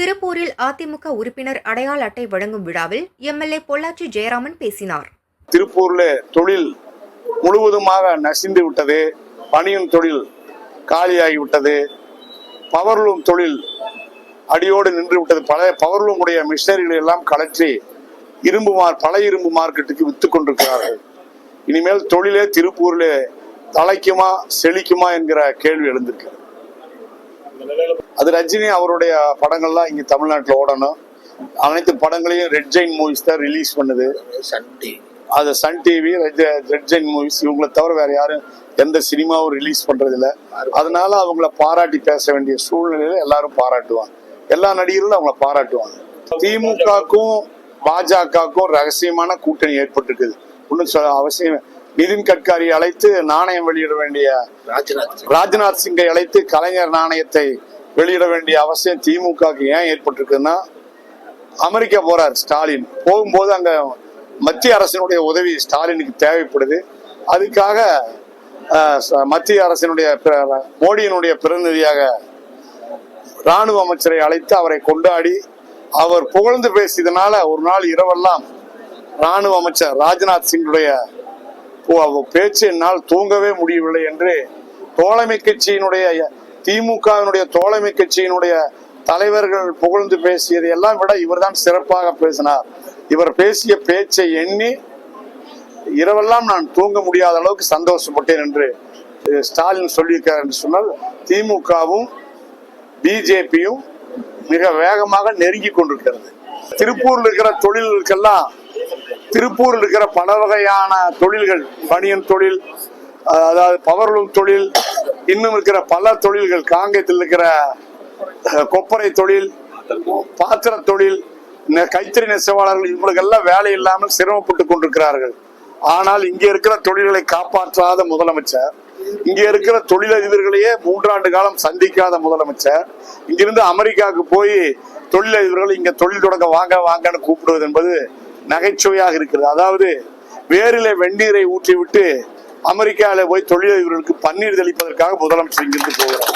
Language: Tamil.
திருப்பூரில் அதிமுக உறுப்பினர் அடையாள அட்டை வழங்கும் விழாவில் எம்எல்ஏ பொள்ளாச்சி ஜெயராமன் பேசினார். திருப்பூர்ல தொழில் முழுவதுமாக நசிந்து விட்டது பணியும் தொழில் காலியாகிவிட்டது பவர்லூம் தொழில் அடியோடு நின்று விட்டது பழைய பவர்லூம் உடைய மிஷினரிகளை எல்லாம் கலற்றி இரும்பு மார் பழைய இரும்பு மார்க்கெட்டுக்கு வித்து கொண்டிருக்கிறார்கள். இனிமேல் தொழிலே திருப்பூரிலே தலைக்குமா செழிக்குமா என்கிற கேள்வி எழுந்திருக்கிறது. அது ரஜினி அவருடைய படங்கள்லாம் இங்க தமிழ்நாட்டில் ஓடணும். அனைத்து படங்களையும் ரெட் ஜெயின் மூவிஸ் தான் ரிலீஸ் பண்ணுது. சண்டி அது Sun TV Red Giant Movies இவங்களை தவிர வேற யாரும் எந்த சினிமாவும் ரிலீஸ் பண்றது இல்ல அதனால அவங்கள பாராட்டி பேச வேண்டிய சூழ்நிலையில எல்லாரும் பாராட்டுவாங்க. எல்லா நடிகர்களும் அவங்கள பாராட்டுவாங்க. திமுகக்கும் பாஜகவுக்கும் ரகசியமான கூட்டணி ஏற்பட்டிருக்குது. ஒன்றும் சொல்ல அவசியம் நிதின் கட்காரி அழைத்து நாணயம் வெளியிட வேண்டிய ராஜ்நாத் ராஜ்நாத் சிங்கை அழைத்து கலைஞர் நாணயத்தை வெளியிட வேண்டிய அவசியம் திமுகவுக்கு ஏன் ஏற்பட்டிருக்குன்னா அமெரிக்கா போறார் ஸ்டாலின். போகும்போது அங்க மத்திய அரசினுடைய உதவி ஸ்டாலினுக்கு தேவைப்படுது. அதுக்காக மத்திய அரசினுடைய மோடியினுடைய பிரதிநிதியாக ராணுவ அமைச்சரை அழைத்து அவரை கொண்டாடி அவர் புகழ்ந்து பேசியதனால ஒரு நாள் இரவெல்லாம் ராணுவ அமைச்சர் ராஜ்நாத் சிங்குடைய பேச்சு என்னால் தூங்கவே முடியவில்லை என்று தோழமை கட்சியினுடைய திமுகவினுடைய தோழமை கட்சியினுடைய தலைவர்கள் புகழ்ந்து பேசியதை எல்லாம் விட இவர்தான் சிறப்பாக பேசினார். இவர் பேசிய பேச்சை எண்ணி இரவெல்லாம் நான் தூங்க முடியாத அளவுக்கு சந்தோஷப்பட்டேன் என்று ஸ்டாலின் சொல்லியிருக்கார் என்று சொன்னால் திமுகவும் பிஜேபியும் மிக வேகமாக நெருங்கி கொண்டிருக்கிறது. திருப்பூர்ல இருக்கிற தொழில்களுக்கெல்லாம் திருப்பூரில் இருக்கிற பல வகையான தொழில்கள் பனியன் தொழில் அதாவது பவர்லூம் தொழில் இன்னும் இருக்கிற பல தொழில்கள் காங்கேயத்தில் இருக்கிற கொப்பரை தொழில் பாத்திர தொழில் கைத்தறி நெசவாளர்கள் இவங்களுக்கெல்லாம் வேலை இல்லாமல் சிரமப்பட்டு கொண்டிருக்கிறார்கள். ஆனால் இங்கே இருக்கிற தொழில்களை காப்பாற்றாத முதலமைச்சர் இங்க இருக்கிற தொழிலதிபர்களையே மூன்றாண்டு காலம் சந்திக்காத முதலமைச்சர் இங்கிருந்து அமெரிக்காவுக்கு போய் தொழிலதிபர்கள் இங்க தொழில் தொடங்க வாங்க வாங்கன்னு கூப்பிடுவது என்பது நகைச்சுவையாக இருக்கிறது. அதாவது வேரிலே வெந்நீரை ஊற்றிவிட்டு அமெரிக்காவில் அமெரிக்காவில போய் தொழிலதிபர்களுக்கு பன்னீர் தெளிப்பதற்காக முதலமைச்சர் இங்கிருந்து போகிறார்.